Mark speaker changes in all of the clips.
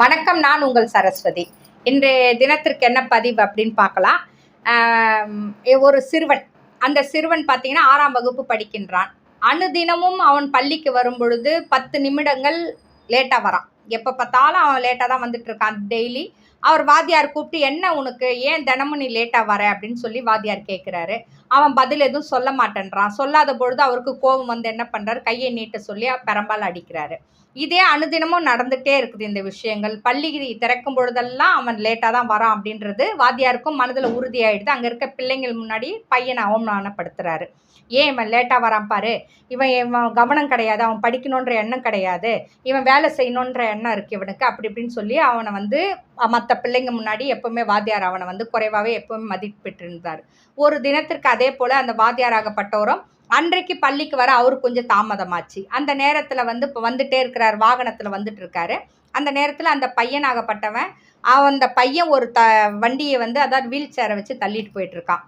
Speaker 1: வணக்கம் நான் உங்கள் சரஸ்வதி. இன்றைய தினத்திற்கு என்ன பதிவு அப்படின்னு பார்க்கலாம். ஒரு சிறுவன். அந்த சிறுவன் பார்த்தீங்கன்னா ஆறாம் வகுப்பு படிக்கின்றான். அனுதினமும் அவன் பள்ளிக்கு வரும் பொழுது பத்து நிமிடங்கள் லேட்டாக வரான். எப்போ பார்த்தாலும் அவன் லேட்டாக தான் வந்துட்டு இருக்கான். டெய்லி அவர் வாத்தியார் கூப்பிட்டு என்ன உனக்கு? ஏன் தினமும் நீ லேட்டாக வர? அப்படின்னு சொல்லி வாத்தியார் கேட்குறாரு அவன் பதில் எதுவும் சொல்ல மாட்டேன்றான். சொல்லாத பொழுது அவருக்கு கோபம் வந்து என்ன பண்ணுறாரு கையை நீட்ட சொல்லி பெரம்பால் அடிக்கிறாரு. இதே அனுதினமும் நடந்துகிட்டே இருக்குது இந்த விஷயங்கள். பள்ளி திறக்கும் பொழுதெல்லாம் அவன் லேட்டாக தான் வரான் அப்படின்றது வாத்தியாருக்கும் மனதில் உறுதியாயிடுது. அங்கே இருக்க பிள்ளைங்கள் முன்னாடி பையனை அவமானப்படுத்துகிறாரு ஏன் இவன் லேட்டாக வரான் பாரு? இவன் இவன் கவனம் கிடையாது. அவன் படிக்கணுன்ற எண்ணம் கிடையாது. இவன் வேலை செய்யணுன்ற எண்ணம் இருக்குது இவனுக்கு. அப்படி இப்படின்னு சொல்லி அவனை வந்து மற்ற பிள்ளைங்க முன்னாடி எப்பவுமே வாத்தியார் அவனை வந்து குறைவாகவே எப்பவுமே மதிப்பிட்டிருந்தார். ஒரு தினத்திற்கு அதே போல் அந்த வாத்தியாராகப்பட்டவரும் அன்றைக்கு பள்ளிக்கு வர அவர் கொஞ்சம் தாமதமாச்சு. அந்த நேரத்தில் வந்து இப்போ வந்துட்டே இருக்கிறார் வாகனத்தில் வந்துட்டு இருக்காரு. அந்த நேரத்தில் அந்த பையனாகப்பட்டவன் அந்த பையன் ஒரு த வண்டியை வந்து அதாவது வீல் சேரை வச்சு தள்ளிட்டு போயிட்டுருக்கான்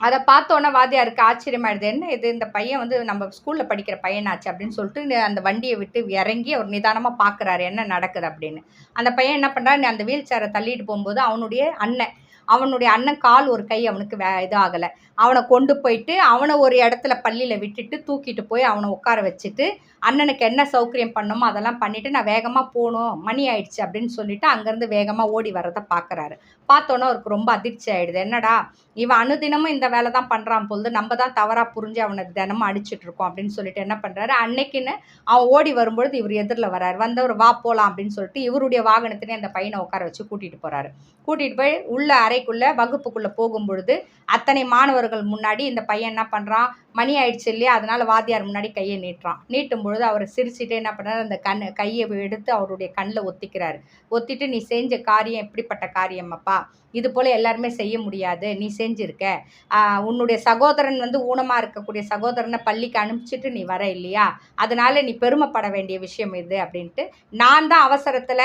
Speaker 1: அதை பார்த்தோன்னே வாத்தியாருக்கு ஆச்சரியமாயிடுது. என்ன இது? இந்த பையன் வந்து நம்ம ஸ்கூலில் படிக்கிற பையனாச்சு அப்படின்னு சொல்லிட்டு அந்த வண்டியை விட்டு இறங்கி அவர் நிதானமாக பார்க்குறாரு. என்ன நடக்குது? அப்படின்னு. அந்த பையன் என்ன பண்ணுறாரு அந்த வீல் சேரை தள்ளிட்டு போகும்போது அவனுடைய அண்ணன் அவனுடைய அண்ணன் கால் ஒரு கை அவனுக்கு வே இதாகலை. அவனை கொண்டு போயிட்டு அவனை ஒரு இடத்துல பள்ளியில் விட்டுட்டு தூக்கிட்டு போய் அவனை உட்கார வச்சுட்டு அண்ணனுக்கு என்ன சௌகரியம் பண்ணணுமோ அதெல்லாம் பண்ணிவிட்டு நான் வேகமாக போகணும் மணி ஆயிடுச்சு அப்படின்னு சொல்லிட்டு அங்கேருந்து வேகமாக ஓடி வர்றதை பார்க்குறாரு பார்த்தோன்னே அவருக்கு ரொம்ப அதிர்ச்சி ஆயிடுது. என்னடா இவன் அனுதினமும் இந்த வேலை தான் பண்ணுறான் பொழுது நம்ம தான் தவறாக புரிஞ்சு அவனை தினமும் அடிச்சிட்டுருக்கோம் அப்படின்னு சொல்லிட்டு என்ன பண்ணுறாரு அன்னைக்குன்னு அவன் ஓடி வரும்பொழுது இவர் எதிரில் வராரு வந்தவர் வா போகலாம் அப்படின்னு சொல்லிட்டு இவருடைய வாகனத்திலே அந்த பையனை உட்கார வச்சு கூட்டிகிட்டு போகிறாரு கூட்டிகிட்டு போய் உள்ள அறைக்குள்ளே வகுப்புக்குள்ளே போகும் பொழுது அத்தனை மாணவர்கள் முன்னாடி இந்த பையன் என்ன பண்ணுறான் மணி ஆயிடுச்சு இல்லையா? அதனால் வாத்தியார் முன்னாடி கையை நீட்டுறான். நீட்டும் பொழுது அவர் சிரிச்சுட்டு என்ன பண்ணுறாரு அந்த கண் கையை எடுத்து அவருடைய கண்ணில் ஒத்திக்கிறாரு. ஒத்திட்டு நீ செஞ்ச காரியம் எப்படிப்பட்ட காரியம் அப்பா இது போல் எல்லாருமே செய்ய முடியாது. நீ செஞ்சிருக்க. உன்னுடைய சகோதரன் வந்து ஊனமாக இருக்கக்கூடிய சகோதரனை பள்ளிக்கு அனுப்பிச்சிட்டு நீ வர இல்லையா? அதனால் நீ பெருமைப்பட வேண்டிய விஷயம் இது அப்படின்ட்டு நான் தான் அவசரத்தில்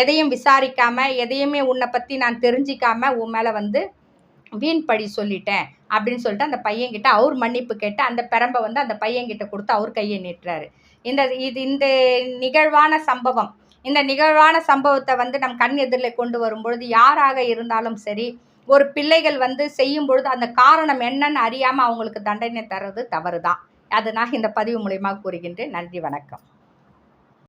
Speaker 1: எதையும் விசாரிக்காமல் எதையுமே உன்னை பற்றி நான் தெரிஞ்சிக்காமல் உன் மேலே வந்து வீண் பழி சொல்லிட்டேன் அப்படின்னு சொல்லிட்டு அந்த பையன்கிட்ட அவர் மன்னிப்பு கேட்டு அந்த பெரம்பை வந்து அந்த பையன்கிட்ட கொடுத்து அவர் கையை நீட்டுறாரு. இந்த இது இந்த நிகழ்வான சம்பவம் இந்த நிகழ்வான சம்பவத்தை வந்து நம் கண் எதிரில் கொண்டு வரும்பொழுது யாராக இருந்தாலும் சரி ஒரு பிள்ளைகள் வந்து செய்யும் பொழுது அந்த காரணம் என்னன்னு அறியாமல் அவங்களுக்கு தண்டனை தர்றது தவறு தான் அது நான் இந்த பதிவு மூலயமா கூறுகின்றேன். நன்றி வணக்கம்.